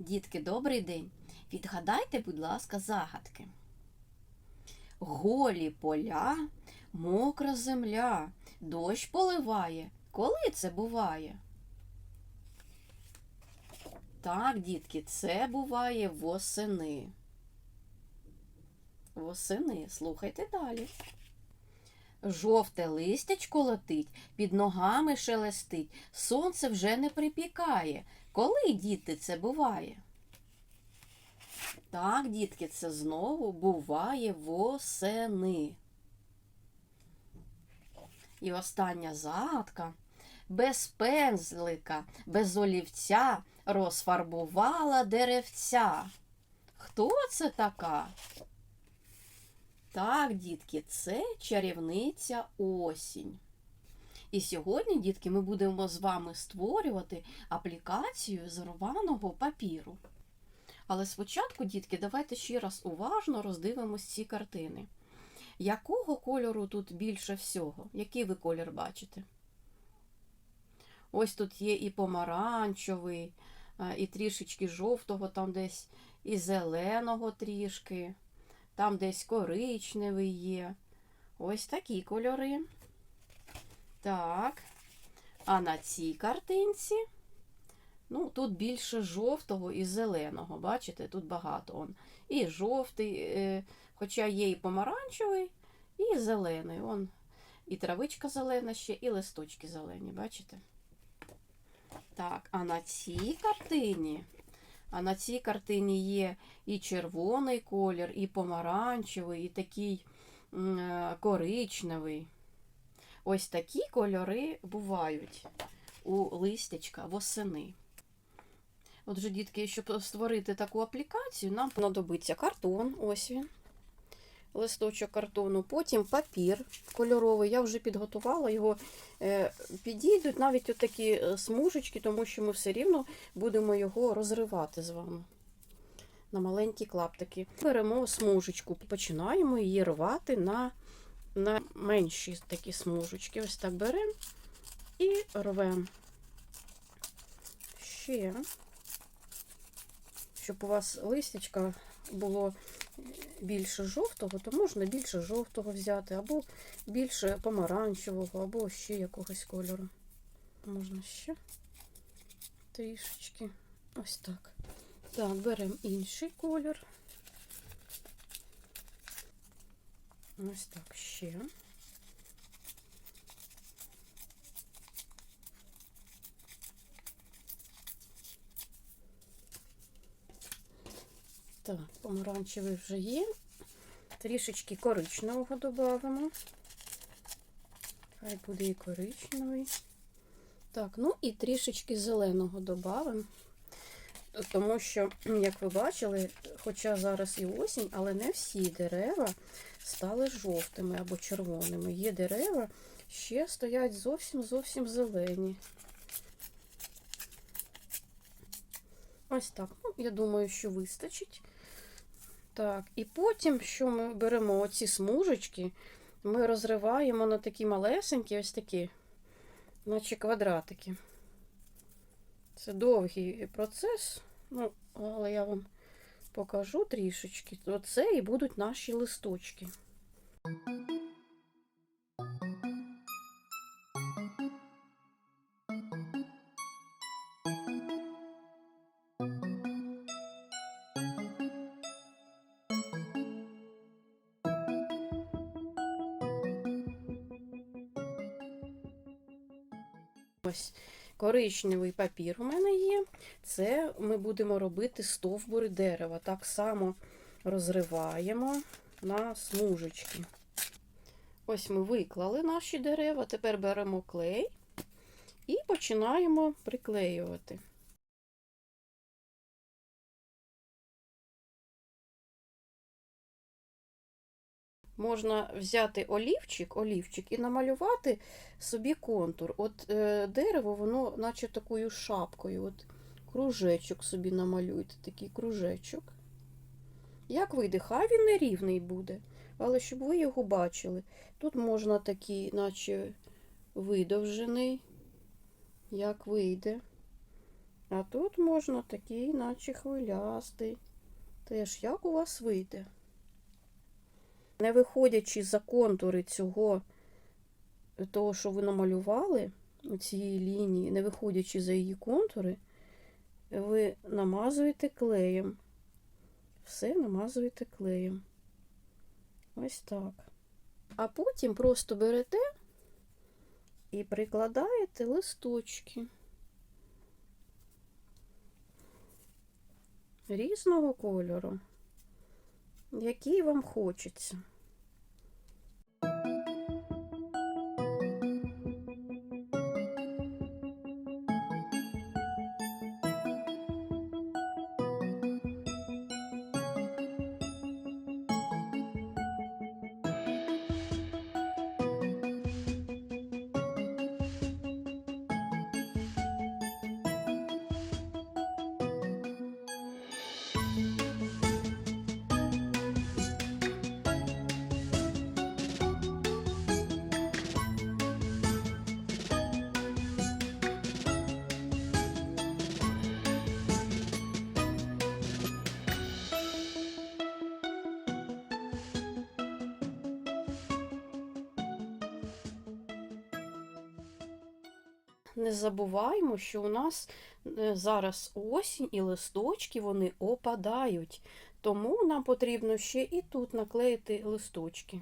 Дітки, добрий день. Відгадайте, будь ласка, загадки. Голі поля, мокра земля, дощ поливає. Коли це буває? Так, дітки, це буває восени. Восени. Слухайте далі. Жовте листячко летить, під ногами шелестить, сонце вже не припікає. Коли, діти, це буває? Так, дітки, це знову буває восени. І остання загадка. Без пензлика, без олівця розфарбувала деревця. Хто це така? Так, дітки, це чарівниця осінь. І сьогодні, дітки, ми будемо з вами створювати аплікацію з рваного папіру. Але спочатку, дітки, давайте ще раз уважно роздивимось ці картини. Якого кольору тут більше всього? Який ви колір бачите? Ось тут є і помаранчевий, і трішечки жовтого, там десь і зеленого трішки, там десь коричневий є. Ось такі кольори. Так. А на цій картинці, ну, тут більше жовтого і зеленого. Бачите, тут багато. Он. І жовтий, е, хоча є і помаранчевий, і зелений. Он. І травичка зелена ще, і листочки зелені, бачите? Так, а на цій картині, а на цій картині є і червоний колір, і помаранчевий, і такий е, коричневий. Ось такі кольори бувають у листячка восени. Отже, дітки, щоб створити таку аплікацію, нам знадобиться картон, ось він, листочок картону, потім папір кольоровий. Я вже підготувала його. Е, Підійдуть навіть такі е, смужечки, тому що ми все рівно будемо його розривати з вами на маленькі клаптики. Беремо смужечку, починаємо її рвати на на менші такі смужечки. Ось так беремо і рвемо. Ще, щоб у вас листячка було більше жовтого, то можна більше жовтого взяти, або більше помаранчевого, або ще якогось кольору. Можна ще трішечки. Ось так. Так, беремо інший колір. Ось так ще. Так, помаранчевий вже є. Трішечки коричневого додамо. Хай буде і коричневий. Так, ну і трішечки зеленого додамо. Тому що, як ви бачили, хоча зараз і осінь, але не всі дерева стали жовтими або червоними. Є дерева, ще стоять зовсім зовсім зелені. Ось так. Ну, я думаю, що вистачить. Так, і потім, що ми беремо оці смужечки, ми розриваємо на такі малесенькі, ось такі, наче квадратики. Це довгий процес, ну, але я вам покажу трішечки. Оце і будуть наші листочки. Ось коричневий папір у мене є. Це ми будемо робити стовбури дерева. Так само розриваємо на смужечки. Ось ми виклали наші дерева, тепер беремо клей і починаємо приклеювати. Можна взяти олівчик, олівчик і намалювати собі контур. От е, дерево, воно наче такою шапкою. От кружечок собі намалюйте, такий кружечок. Як вийде, хай він не рівний буде, але щоб ви його бачили. Тут можна такий, наче видовжений, як вийде. А тут можна такий, наче хвилястий. Теж як у вас вийде? Не виходячи за контури цього, того, що ви намалювали, цієї лінії, не виходячи за її контури, ви намазуєте клеєм. Все намазуєте клеєм. Ось так. А потім просто берете і прикладаєте листочки різного кольору, який вам хочеться. Не забуваємо, що у нас е, зараз осінь і листочки вони опадають. Тому нам потрібно ще і тут наклеїти листочки.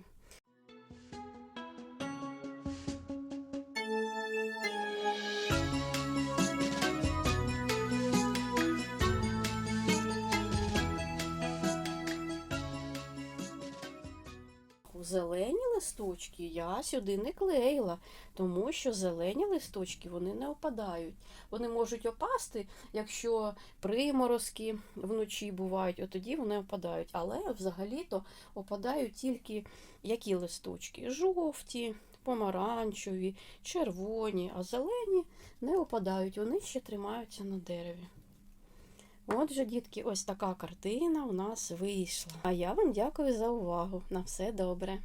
Зелені листочки я сюди не клеїла, тому що зелені листочки вони не опадають. Вони можуть опасти, якщо приморозки вночі бувають, от тоді вони опадають. Але взагалі-то опадають тільки які листочки? Жовті, помаранчеві, червоні, а зелені не опадають, вони ще тримаються на дереві. Отже, дітки, ось така картина у нас вийшла. А я вам дякую за увагу. На все добре.